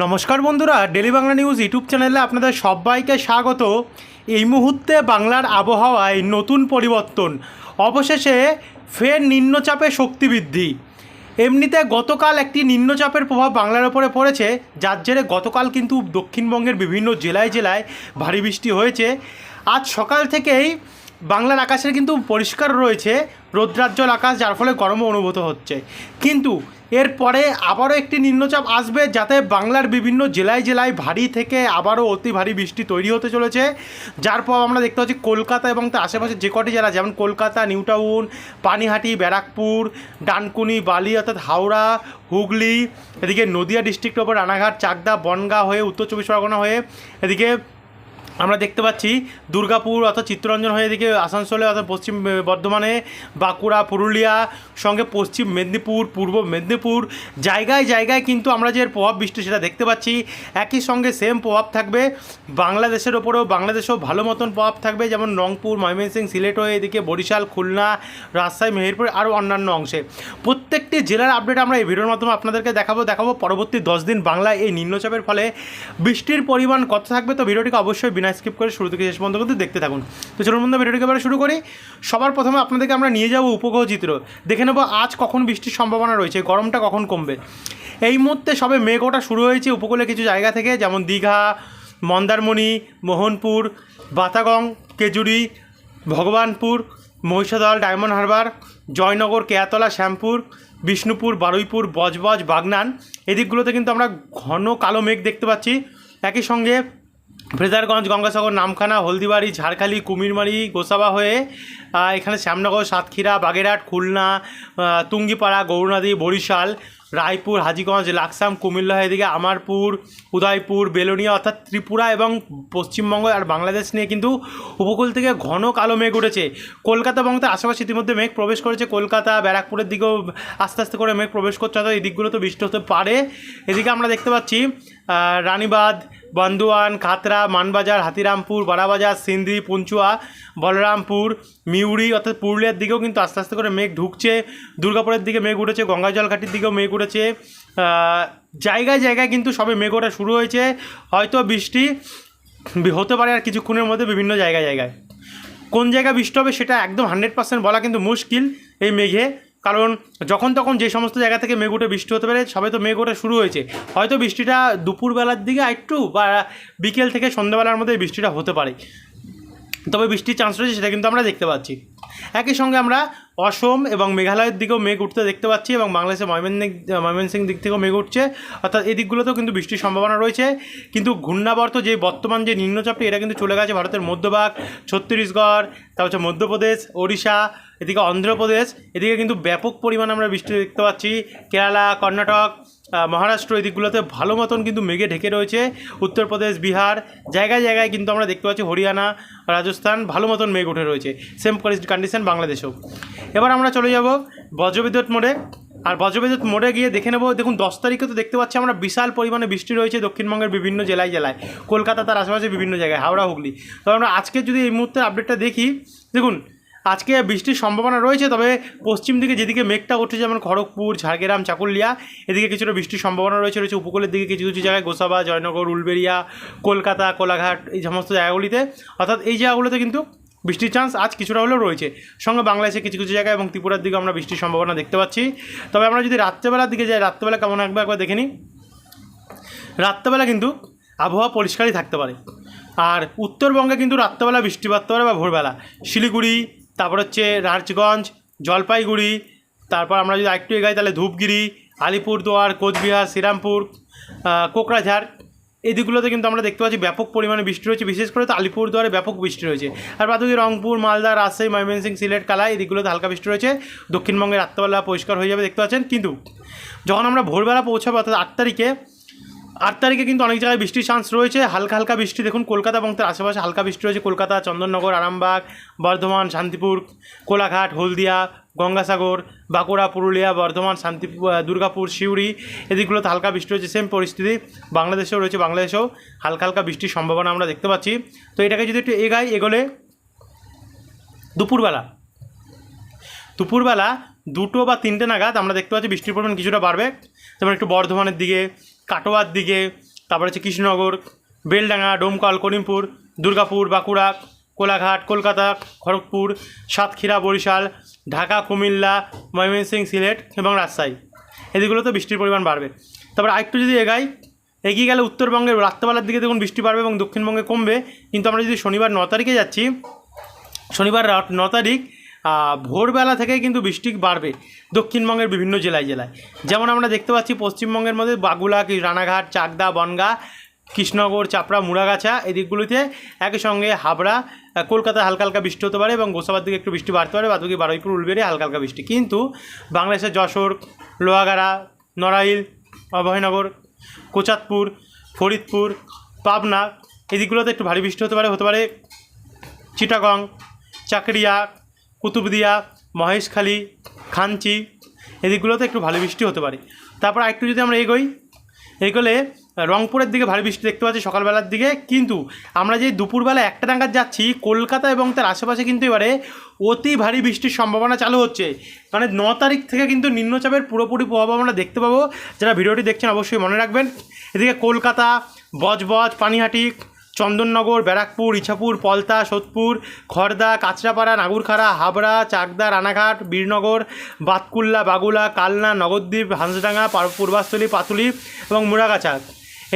নমস্কার বন্ধুরা, daily Bangla news YouTube চ্যানেলে আপনাদের সবাইকে স্বাগত। এই মুহূর্তে বাংলার আবহাওয়ায় নতুন পরিবর্তন। অবশেষে ফের নিম্নচাপে শক্তি বৃদ্ধি। এমনিতে গতকাল একটি নিম্নচাপের প্রভাব বাংলার ওপরে পড়েছে, যার জেরে গতকাল কিন্তু দক্ষিণবঙ্গের বিভিন্ন জেলায় জেলায় ভারী বৃষ্টি হয়েছে। আজ সকাল থেকেই বাংলার আকাশের কিন্তু পরিষ্কার রয়েছে রৌদ্রাজ্জল আকাশ, যার ফলে গরমও অনুভূত হচ্ছে। কিন্তু এরপরে আবারও একটি নিম্নচাপ আসবে যাতে বাংলার বিভিন্ন জেলায় জেলায় ভারী থেকে আবারও অতি ভারী বৃষ্টি তৈরি হতে চলেছে। যার পর আমরা দেখতে পাচ্ছি কলকাতা এবং তার আশেপাশে যে কটি জেলা, যেমন কলকাতা, নিউ টাউন, পানিহাটি, ব্যারাকপুর, ডানকুনি, বালি অর্থাৎ হাওড়া, হুগলি, এদিকে নদিয়া ডিস্ট্রিক্টের ওপর রানাঘাট, চাকদা, বনগাঁ হয়ে উত্তর চব্বিশ পরগনা হয়ে এদিকে আমরা দেখতে পাচ্ছি দুর্গাপুর অর্থাৎ চিত্তরঞ্জন হয়ে এদিকে আসানসোলে অর্থাৎ পশ্চিম বর্ধমানে, বাঁকুড়া, পুরুলিয়া, সঙ্গে পশ্চিম মেদিনীপুর, পূর্ব মেদিনীপুর। জায়গায় জায়গায় কিন্তু আমরা যে প্রভাব বৃষ্টি সেটা দেখতে পাচ্ছি। একই সঙ্গে সেম প্রভাব থাকবে বাংলাদেশের ওপরেও, বাংলাদেশেও ভালো মতন প্রভাব থাকবে। যেমন রংপুর, ময়মনসিংহ, সিলেট হয়ে এদিকে বরিশাল, খুলনা, রাজশাহী, মেহেরপুর, আরও অন্যান্য অংশে। প্রত্যেকটি জেলার আপডেট আমরা এই ভিডিওর মাধ্যমে আপনাদেরকে দেখাবো দেখাবো। পরবর্তী দশ দিন বাংলায় এই নিম্নচাপের ফলে বৃষ্টির পরিমাণ কত থাকবে? তো ভিডিওটিকে অবশ্যই বিনা স্কিপ করে শুরু থেকে শেষ পর্যন্ত দেখতে থাকুন। তো চলুন বন্ধু ভিডিওটিকে এবারে শুরু করি। সবার প্রথমে আপনাদেরকে আমরা নিয়ে যাব উপগ্রহ চিত্র। দেখে নেব আজ কখন বৃষ্টির সম্ভাবনা রয়েছে গরমটা কখন কমবে। এই মুহূর্তে সবে মেঘ ওঠা শুরু হয়েছে উপকূলে কিছু জায়গা থেকে, যেমন দীঘা, মন্দারমণি, মোহনপুর, বাতাগং, কেজুরি, ভগবানপুর, মহিষাদল, ডায়মন্ড হারবার জয়নগর, কেয়াতলা, শ্যামপুর, বিষ্ণুপুর, বারুইপুর, বজবজ, বাগনান এদিকগুলোতে কিন্তু আমরা ঘন কালো মেঘ দেখতে পাচ্ছি। একই সঙ্গে ফ্রেজারগঞ্জ গঙ্গাসাগর, নামখানা, হলদিবাড়ি, ঝাড়খালি, কুমিরমারি, গোসাবা হয়ে এখানে শ্যামনগর, সাতক্ষীরা, বাগেরহাট, খুলনা তুঙ্গিপাড়া, গৌরনদী, বরিশাল রায়পুর, হাজিগঞ্জ, লাকসাম, কুমিল্লা এদিকে আমারপুর, উদয়পুর, বেলুনিয়া অর্থাৎ ত্রিপুরা এবং পশ্চিমবঙ্গ আর বাংলাদেশ নিয়ে কিন্তু উপকূল থেকে ঘন কালো মেঘ উঠেছে। কলকাতা এবং তার আশেপাশে ইতিমধ্যে মেঘ প্রবেশ করেছে। কলকাতা, ব্যারাকপুরের দিকেও আস্তে আস্তে করে মেঘ প্রবেশ করছে। অর্থাৎ এই দিকগুলো তো বৃষ্টি হতে পারে। এদিকে আমরা দেখতে পাচ্ছি রানীবাঁধ বন্দুয়ান খাতরা, মানবাজার, হাতিরামপুর, বারাবাজার, সিন্ধি, পুঞ্চুয়া, বলরামপুর মিউরি অর্থাৎ পুরুলিয়ার দিকেও কিন্তু আস্তে আস্তে করে মেঘ ঢুকছে। দুর্গাপুরের দিকে মেঘ উঠেছে গঙ্গাজল ঘাটির দিকেও মেঘ উঠেছে। জায়গায় জায়গায় কিন্তু সবে মেঘ ওঠা শুরু হয়েছে। হয়তো বৃষ্টি হতে পারে আর কিছুক্ষণের মধ্যে বিভিন্ন জায়গায় জায়গায়। কোন জায়গায় বৃষ্টি হবে সেটা একদম হান্ড্রেড পার্সেন্ট বলা কিন্তু মুশকিল এই মেঘে। কারণ যখন তখন যে সমস্ত জায়গা থেকে মেঘ উঠে বৃষ্টি হতে পারে, সবে তো মেঘ ওঠা শুরু হয়েছে। হয়তো বৃষ্টিটা দুপুরবেলার দিকে একটু বা বিকেল থেকে সন্ধ্যাবেলার মধ্যে বৃষ্টিটা হতে পারে। তবে বৃষ্টির চান্স রয়েছে, সেটা কিন্তু আমরা দেখতে পাচ্ছি। একই সঙ্গে আমরা অসম এবং মেঘালয়ের দিকেও মেঘ উঠতে দেখতে পাচ্ছি এবং বাংলাদেশের ময়মনসিং ময়মনসিং দিক থেকেও মেঘ উঠছে। অর্থাৎ এই দিকগুলোতেও কিন্তু বৃষ্টির সম্ভাবনা রয়েছে। কিন্তু ঘূর্ণাবর্ত যে বর্তমান যে নিম্নচাপটি, এটা কিন্তু চলে গেছে ভারতের মধ্যভাগ, ছত্তিশগড়, তারপর হচ্ছে মধ্যপ্রদেশ, ওড়িশা এদিকে অন্ধ্রপ্রদেশ, এদিকে কিন্তু ব্যাপক পরিমাণে আমরা বৃষ্টি দেখতে পাচ্ছি। কেরালা, কর্ণাটক মহারাষ্ট্র এই দিকগুলোতে ভালো মতন কিন্তু মেঘে ঢেকে রয়েছে। উত্তরপ্রদেশ, বিহার, জায়গায় জায়গায় কিন্তু আমরা দেখতে পাচ্ছি হরিয়ানা, রাজস্থান ভালো মতন মেঘ উঠে রয়েছে। সেম কন্ডিশন বাংলাদেশেও। এবার আমরা চলে যাব বজ্রবিদ্যুৎ মোড়ে। আর বজ্রবিদ্যুৎ মোড়ে গিয়ে দেখে নেব, দেখুন, দশ তারিখে তো দেখতে পাচ্ছি আমরা বিশাল পরিমাণে বৃষ্টি রয়েছে দক্ষিণবঙ্গের বিভিন্ন জেলায় জেলায়। কলকাতা তার আশেপাশে বিভিন্ন জায়গায়, হাওড়া, হুগলি। তবে আমরা আজকে যদি এই মুহূর্তে আপডেটটা দেখি, দেখুন আজকে বৃষ্টির সম্ভাবনা রয়েছে, তবে পশ্চিম দিকে যেদিকে মেঘটা উঠছে, যেমন খড়গপুর, ঝাড়গ্রাম, চাকুলিয়া, এদিকে কিছুটা বৃষ্টির সম্ভাবনা রয়েছে রয়েছে উপকূলের দিকে কিছু কিছু জায়গায় গোসাবা, জয়নগর, উলবেরিয়া, কলকাতা, কোলাঘাট, এই সমস্ত জায়গাগুলিতে। অর্থাৎ এই জায়গাগুলোতে কিন্তু বৃষ্টির চান্স আজ কিছুটা হলেও রয়েছে। সঙ্গে বাংলাদেশে কিছু কিছু জায়গায় এবং ত্রিপুরার দিকে আমরা বৃষ্টির সম্ভাবনা দেখতে পাচ্ছি। তবে আমরা যদি রাত্রেবেলার দিকে যাই, রাত্রেবেলা কেমন একবার একবার দেখে নিই। রাত্রেবেলা কিন্তু আবহাওয়া পরিষ্কারই থাকতে পারে। আর উত্তরবঙ্গে কিন্তু রাত্রেবেলা বৃষ্টি পড়তে পারে বা ভোরবেলা। শিলিগুড়ি তারপর হচ্ছে রাজগঞ্জ, জলপাইগুড়ি, তারপর আমরা যদি আরেকটু এগাই তাহলে ধূপগিরি, আলিপুরদুয়ার, কোচবিহার, শ্রীরামপুর কোকরাঝাড়। এই দিকগুলোতে কিন্তু আমরা দেখতে পাচ্ছি ব্যাপক পরিমাণে বৃষ্টি রয়েছে। বিশেষ করে তো আলিপুরদুয়ারে ব্যাপক বৃষ্টি রয়েছে। আর বাদুকি রংপুর, মালদা, রাজশাহী, ময়মনসিংহ, সিলেট কালা এই দিকগুলোতে হালকা বৃষ্টি রয়েছে। দক্ষিণবঙ্গে রাত্রেবেলা পরিষ্কার হয়ে যাবে, দেখতে পাচ্ছেন। কিন্তু যখন আমরা ভোরবেলা পৌঁছাবো, অর্থাৎ আট তারিখে আট তারিখে কিন্তু অনেক জায়গায় বৃষ্টির চান্স রয়েছে। হালকা হালকা বৃষ্টি দেখুন কলকাতা এবং তার আশেপাশে হালকা বৃষ্টি রয়েছে। কলকাতা, চন্দননগর, আরামবাগ, বর্ধমান, শান্তিপুর, কোলাঘাট, হলদিয়া, গঙ্গাসাগর, বাঁকুড়া, পুরুলিয়া, বর্ধমান, শান্তিপুর দুর্গাপুর, সিউড়ি এদিকগুলোতে হালকা বৃষ্টি রয়েছে। সেম পরিস্থিতি বাংলাদেশেও রয়েছে। বাংলাদেশেও হালকা হালকা বৃষ্টির সম্ভাবনা আমরা দেখতে পাচ্ছি। তো এটাকে যদি একটু এগাই, এগোলে দুপুরবেলা দুপুরবেলা দুটো বা তিনটে নাগাদ আমরা দেখতে পাচ্ছি বৃষ্টির পরিমাণ কিছুটা বাড়বে। যেমন একটু বর্ধমানের দিকে কাটোয়ার দিকে, তারপর হচ্ছে কৃষ্ণনগর, বেলডাঙ্গা, ডোমকল, করিমপুর, দুর্গাপুর, বাঁকুড়া, কোলাঘাট, কলকাতা, খড়গপুর, সাতক্ষীরা, বরিশাল, ঢাকা, কুমিল্লা, ময়মনসিংহ, সিলেট এবং রাজশাহী। এদিকগুলোতে বৃষ্টির পরিমাণ বাড়বে। তারপর আরেকটু যদি এগাই, এগিয়ে গেলে উত্তরবঙ্গের রাত্রেবেলার দিকে দেখুন বৃষ্টি বাড়বে এবং দক্ষিণবঙ্গে কমবে। কিন্তু আমরা যদি শনিবার ন তারিখে যাচ্ছি, শনিবার ন তারিখ ভোরবেলা থেকে কিন্তু বৃষ্টি বাড়বে দক্ষিণবঙ্গের বিভিন্ন জেলায় জেলায়। যেমন আমরা দেখতে পাচ্ছি, পশ্চিমবঙ্গের মধ্যে বাগুলা রানাঘাট, চাকদা, বনগা, কৃষ্ণনগর, চাপড়া, মুড়াগাছা এই দিকগুলিতে একই সঙ্গে হাবড়া কলকাতায় হালকা হালকা বৃষ্টি হতে পারে এবং গোসাবার দিকে একটু বৃষ্টি বাড়তে পারে। বাদবাকি বারুইপুর, উলবেড়ে হালকা হালকা বৃষ্টি। কিন্তু বাংলাদেশের যশোর, লোহাগাড়া, নড়াইল, অভয়নগর কোচাতপুর ফরিদপুর, পাবনা এই দিকগুলোতে একটু ভারী বৃষ্টি হতে পারে হতে পারে চিটাগং, চাকরিয়া কুতুবদিয়া, মহেশখালী, খাঞ্চি এদিকগুলোতে একটু ভালো বৃষ্টি হতে পারে। তারপর একটু যদি আমরা এগোই, এগোলে রংপুরের দিকে ভারী বৃষ্টি দেখতে পাচ্ছি সকালবেলার দিকে। কিন্তু আমরা যে দুপুরবেলা একটা নাগাদ যাচ্ছি, কলকাতা এবং তার আশেপাশে কিন্তু এবারে অতি ভারী বৃষ্টির সম্ভাবনা চালু হচ্ছে। মানে ন তারিখ থেকে কিন্তু নিম্নচাপের পুরোপুরি প্রভাব আমরা দেখতে পাবো। যারা ভিডিওটি দেখছেন অবশ্যই মনে রাখবেন। এদিকে কলকাতা, বজবজ, পানিহাটি চন্দননগর, ব্যারাকপুর, ইছাপুর, পলতা, সোদপুর খড়দা কাঁচরাপাড়া, নাগুরখাড়া, হাবড়া, চাকদা, রানাঘাট, বীরনগর, বাতকুল্লা, বাগুলা, কালনা নগরদ্বীপ হাঁসডাঙ্গা পূর্বাস্থলী পাতুলি এবং মুড়াগাছা।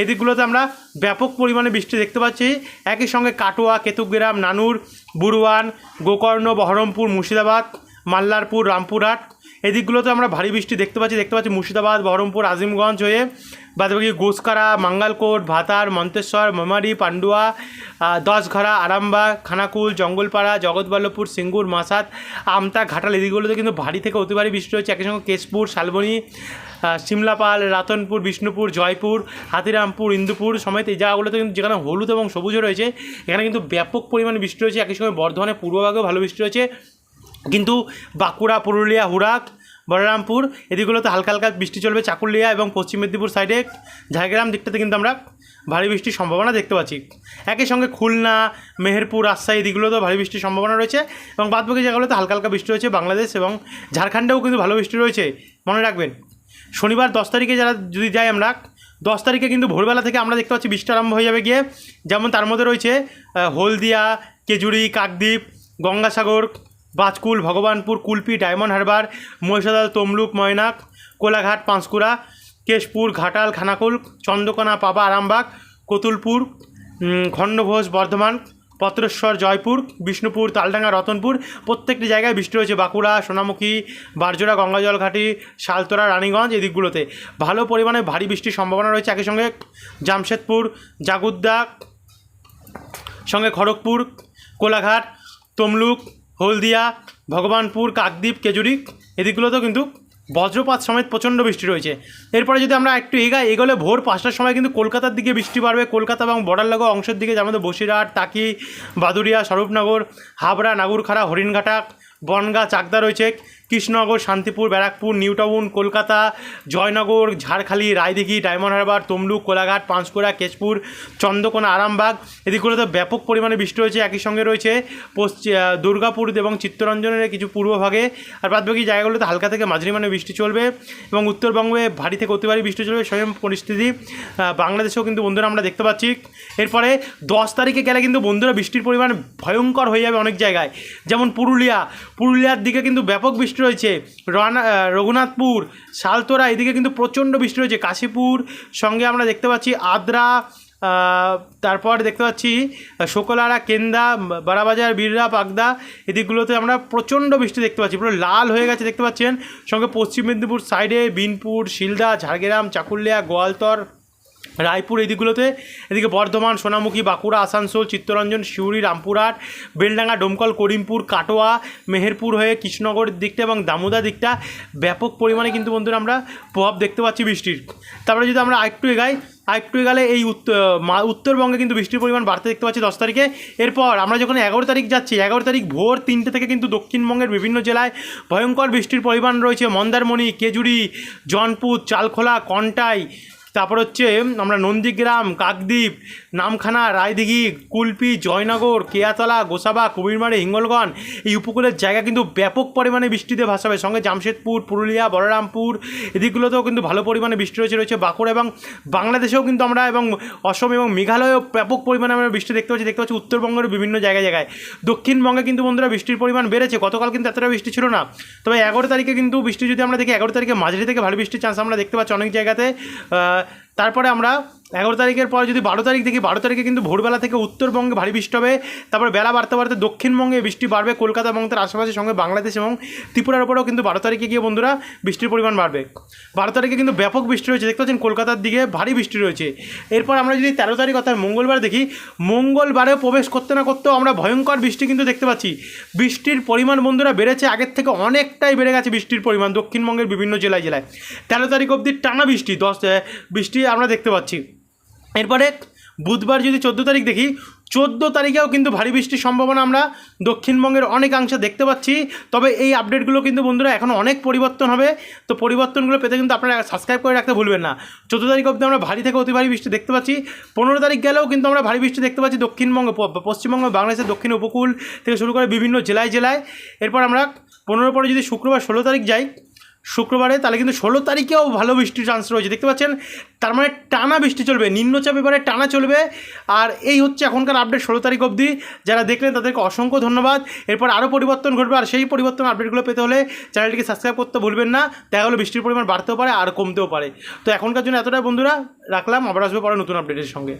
এই দিকগুলোতে আমরা ব্যাপক পরিমাণে বৃষ্টি দেখতে পাচ্ছি। একই সঙ্গে কাটোয়া, কেতুগ্রাম, নানুর, বুরুয়ান, গোকর্ণ, বহরমপুর, মুর্শিদাবাদ, মাল্লারপুর, রামপুরহাট এই দিকগুলোতে আমরা ভারী বৃষ্টি দেখতে পাচ্ছি দেখতে পাচ্ছি মুর্শিদাবাদ, বহরমপুর, আজিমগঞ্জ হয়ে বাদবাকি গোসকারা, মাঙ্গালকোট, ভাতার, মন্তেশ্বর, মেমারি, পান্ডুয়া দশঘরা আরামবাগ খানাকুল, জঙ্গলপাড়া, জগৎবল্লভপুর, সিঙ্গুর, মাসাদ, আমতা, ঘাটাল এই দিকগুলোতে কিন্তু ভারী থেকে অতি ভারী বৃষ্টি হচ্ছে। একই সঙ্গে কেশপুর, শালবনী সিমলাপাল, রাতনপুর, বিষ্ণুপুর, জয়পুর, হাতিরামপুর, ইন্দুপুর সমেত এই জায়গাগুলোতে কিন্তু যেখানে হলুদ এবং সবুজও রয়েছে, এখানে কিন্তু ব্যাপক পরিমাণে বৃষ্টি হয়েছে একই সঙ্গে বর্ধমানের পূর্বভাগেও ভালো বৃষ্টি হয়েছে কিন্তু বাঁকুড়া, পুরুলিয়া, হুরাক, বলরামপুর, এদিকগুলোতে হালকা হালকা বৃষ্টি চলবে চাকুলিয়া এবং পশ্চিম মেদিনীপুর সাইডে ঝাড়গ্রাম দিকটাতে কিন্তু আমরা ভারী বৃষ্টির সম্ভাবনা দেখতে পাচ্ছি। একই সঙ্গে খুলনা, মেহেরপুর, রাজশাহী এদিকগুলোতেও ভারী বৃষ্টির সম্ভাবনা রয়েছে এবং বাদবাকি জায়গাগুলোতে হালকা হালকা বৃষ্টি রয়েছে বাংলাদেশ এবং ঝাড়খণ্ডেও কিন্তু ভালো বৃষ্টি রয়েছে, মনে রাখবেন। শনিবার দশ তারিখে যারা যদি যাই আমরা, দশ তারিখে কিন্তু ভোরবেলা থেকে আমরা দেখতে পাচ্ছি বৃষ্টি আরম্ভ হয়ে যাবে গিয়ে। যেমন তার মধ্যে রয়েছে হলদিয়া, কেজুরি, কাকদ্বীপ, গঙ্গাসাগর বাজকুল, ভগবানপুর, কুলপি, ডায়মন্ড হারবার, মহিষাদল, তমলুক, ময়নাক, কোলাঘাট, পাঁশকুড়া, কেশপুর, ঘাটাল, খানাকুল, চন্দ্রকোনা, পাবা, আরামবাগ, কতুলপুর খণ্ডঘোষ, বর্ধমান, পত্রেশ্বর, জয়পুর, বিষ্ণুপুর, তালডাঙ্গা, রতনপুর, প্রত্যেকটি জায়গায় বৃষ্টি রয়েছে। বাঁকুড়া, সোনামুখী, বারজোড়া গঙ্গাজল ঘাটি শালতোরা, রানীগঞ্জ এই দিকগুলোতে। ভালো পরিমাণে ভারী বৃষ্টির সম্ভাবনা রয়েছে একই সঙ্গে জামশেদপুর, জাগুদ্দা, সঙ্গে খড়গপুর, কোলাঘাট, তমলুক হলদিয়া, ভগবানপুর, কাকদ্বীপ কেজুরি এদিকগুলোতেও কিন্তু বজ্রপাত সমেত প্রচণ্ড বৃষ্টি রয়েছে। এরপরে যদি আমরা একটু এগাই, এগোলে ভোর পাঁচটার সময় কিন্তু কলকাতার দিকে বৃষ্টি বাড়বে। কলকাতা এবং বর্ডার লাগো অংশের দিকে যেমন বসিরহাট তাকি বাদুরিয়া স্বরূপনগর, হাবড়া, নাগুরখাড়া, হরিণঘাটা, বনগা, চাকদা রয়েছে। কৃষ্ণনগর, শান্তিপুর, ব্যারাকপুর নিউ টাউন কলকাতা, জয়নগর, ঝাড়খালি, রায়দিঘি, ডায়মন্ড হারবার, তমলুক, কোলাঘাট, পাঁশকুড়া, কেশপুর চন্দ্রকোনা আরামবাগ এদিকগুলোতে ব্যাপক পরিমাণে বৃষ্টি হয়েছে, একই সঙ্গে রয়েছে পশ্চিম দুর্গাপুর এবং চিত্তরঞ্জনের কিছু পূর্বভাগে আর বাদবাকি জায়গাগুলোতে হালকা থেকে মাঝারি মানে বৃষ্টি চলবে এবং উত্তরবঙ্গে ভারী থেকে অতি ভারী বৃষ্টি চলবে, স্বয়ং পরিস্থিতি বাংলাদেশেও কিন্তু বন্ধুরা আমরা দেখতে পাচ্ছি। এরপরে দশ তারিখে গেলে কিন্তু বন্ধুরা বৃষ্টির পরিমাণ ভয়ঙ্কর হয়ে যাবে অনেক জায়গায়। যেমন পুরুলিয়া, পুরুলিয়ার দিকে কিন্তু ব্যাপক বৃষ্টি রয়েছে রানা রঘুনাথপুর, শালতোরা, এদিকে কিন্তু প্রচণ্ড বৃষ্টি রয়েছে কাশীপুর সঙ্গে আমরা দেখতে পাচ্ছি আদ্রা তারপর দেখতে পাচ্ছি শোকলারা, কেন্দা, বারাবাজার বীররা পাগদা, এদিকগুলোতে আমরা প্রচণ্ড বৃষ্টি দেখতে পাচ্ছি। পুরো লাল হয়ে গেছে, দেখতে পাচ্ছেন। সঙ্গে পশ্চিম মেদিনীপুর সাইডে বিনপুর, শিলদা, ঝাড়গ্রাম, চাকুলিয়া, গোয়ালতর রায়পুর, এই দিকগুলোতে এদিকে বর্ধমান, সোনামুখী, বাঁকুড়া, আসানসোল, চিত্তরঞ্জন, সিউড়ি, রামপুরহাট, বেলডাঙ্গা, ডোমকল, করিমপুর, কাটোয়া, মেহেরপুর হয়ে কৃষ্ণনগরের দিকটা এবং দামোদা দিকটা ব্যাপক পরিমাণে কিন্তু বন্ধুরা আমরা প্রভাব দেখতে পাচ্ছি বৃষ্টির। তারপরে যদি আমরা আরেকটু এগাই, আরেকটু এগালে এই উত্তরবঙ্গে কিন্তু বৃষ্টির পরিমাণ বাড়তে দেখতে পাচ্ছি দশ তারিখে। এরপর আমরা যখন এগারো তারিখ যাচ্ছি, এগারো তারিখ ভোর তিনটে থেকে কিন্তু দক্ষিণবঙ্গের বিভিন্ন জেলায় ভয়ঙ্কর বৃষ্টির পরিমাণ রয়েছে। মন্দারমণি, কেজুরি, জনপুর, চালখোলা, কন্টাই তারপর হচ্ছে আমরা নন্দীগ্রাম, কাকদ্বীপ, নামখানা, রায়দিঘি, কুলপি, জয়নগর, কেয়াতলা, গোসাবা, কুমিরমারি, হিঙ্গলগঞ্জ, এই উপকূলের জায়গা কিন্তু ব্যাপক পরিমাণে বৃষ্টিতে ভাসাবে সঙ্গে জামশেদপুর, পুরুলিয়া, বলরামপুর, এদিকগুলোতেও কিন্তু ভালো পরিমাণে বৃষ্টি রয়েছে রয়েছে বাঁকুড়া এবং বাংলাদেশেও কিন্তু আমরা এবং অসম এবং মেঘালয়েও ব্যাপক পরিমাণে আমরা বৃষ্টি দেখতে পাচ্ছি দেখতে পাচ্ছি উত্তরবঙ্গের বিভিন্ন জায়গায় জায়গায়। দক্ষিণবঙ্গে কিন্তু বন্ধুরা বৃষ্টির পরিমাণ বেড়েছে, গতকাল কিন্তু এতটা বৃষ্টি ছিল না। তবে এগারো তারিখে কিন্তু বৃষ্টি যদি আমরা দেখি, এগারো তারিখে মাঝারি থেকে ভালো বৃষ্টির চান্স আমরা দেখতে পাচ্ছি অনেক জায়গাতে। তারপরে আমরা এগারো তারিখের পর যদি বারো তারিখ দেখি, বারো তারিখে কিন্তু ভোরবেলা থেকে উত্তরবঙ্গে ভারী বৃষ্টি হবে। তারপর বেলা বাড়তে বাড়তে দক্ষিণবঙ্গে বৃষ্টি বাড়বে, কলকাতা এবং তার আশেপাশের সঙ্গে বাংলাদেশ এবং ত্রিপুরার উপরেও কিন্তু বারো তারিখে গিয়ে বন্ধুরা বৃষ্টির পরিমাণ বাড়বে। বারো তারিখে কিন্তু ব্যাপক বৃষ্টি রয়েছে, দেখতে পাচ্ছেন কলকাতার দিকে ভারী বৃষ্টি রয়েছে। এরপর আমরা যদি তেরো তারিখ অর্থাৎ মঙ্গলবার দেখি মঙ্গলবারেও প্রবেশ করতে না করতেও আমরা ভয়ঙ্কর বৃষ্টি কিন্তু দেখতে পাচ্ছি। বৃষ্টির পরিমাণ বন্ধুরা বেড়েছে, আগের থেকে অনেকটাই বেড়ে গেছে বৃষ্টির পরিমাণ দক্ষিণবঙ্গের বিভিন্ন জেলায় জেলায়। তেরো তারিখ অবধি টানা বৃষ্টি, দশ বৃষ্টি আমরা দেখতে পাচ্ছি। এরপরে বুধবার যদি চোদ্দ তারিখ দেখি, চোদ্দ তারিখেও কিন্তু ভারী বৃষ্টির সম্ভাবনা আমরা দক্ষিণবঙ্গের অনেকাংশে দেখতে পাচ্ছি। তবে এই আপডেটগুলো কিন্তু বন্ধুরা এখনও অনেক পরিবর্তন হবে। তো পরিবর্তনগুলো পেতে কিন্তু আপনারা সাবস্ক্রাইব করে রাখতে ভুলবেন না। চোদ্দ তারিখ অবধি আমরা ভারী থেকে অতি ভারী বৃষ্টি দেখতে পাচ্ছি। পনেরো তারিখ গেলেও কিন্তু আমরা ভারী বৃষ্টি দেখতে পাচ্ছি দক্ষিণবঙ্গ পশ্চিমবঙ্গ, বাংলাদেশের দক্ষিণ উপকূল থেকে শুরু করে বিভিন্ন জেলায় জেলায়। এরপর আমরা পনেরো পরে যদি শুক্রবার ষোলো তারিখ যাই শুক্রবারে, তাহলে কিন্তু ষোলো তারিখেও ভালো বৃষ্টির চান্স রয়েছে। দেখতে পাচ্ছেন, তার মানে টানা বৃষ্টি চলবে, নিম্নচাপ এবারে টানা চলবে। আর এই হচ্ছে এখনকার আপডেট ষোলো তারিখ অবধি। যারা দেখলেন, তাদেরকে অসংখ্য ধন্যবাদ। এরপর আরও পরিবর্তন ঘটবে, আর সেই পরিবর্তন আপডেটগুলো পেতে হলে চ্যানেলটিকে সাবস্ক্রাইব করতে ভুলবেন না। দেখা হলে, বৃষ্টির পরিমাণ বাড়তেও পারে আর কমতেও পারে। তো এখনকার জন্য এতটাই বন্ধুরা, রাখলাম। আবার আসবে পরে নতুন আপডেটের সঙ্গে।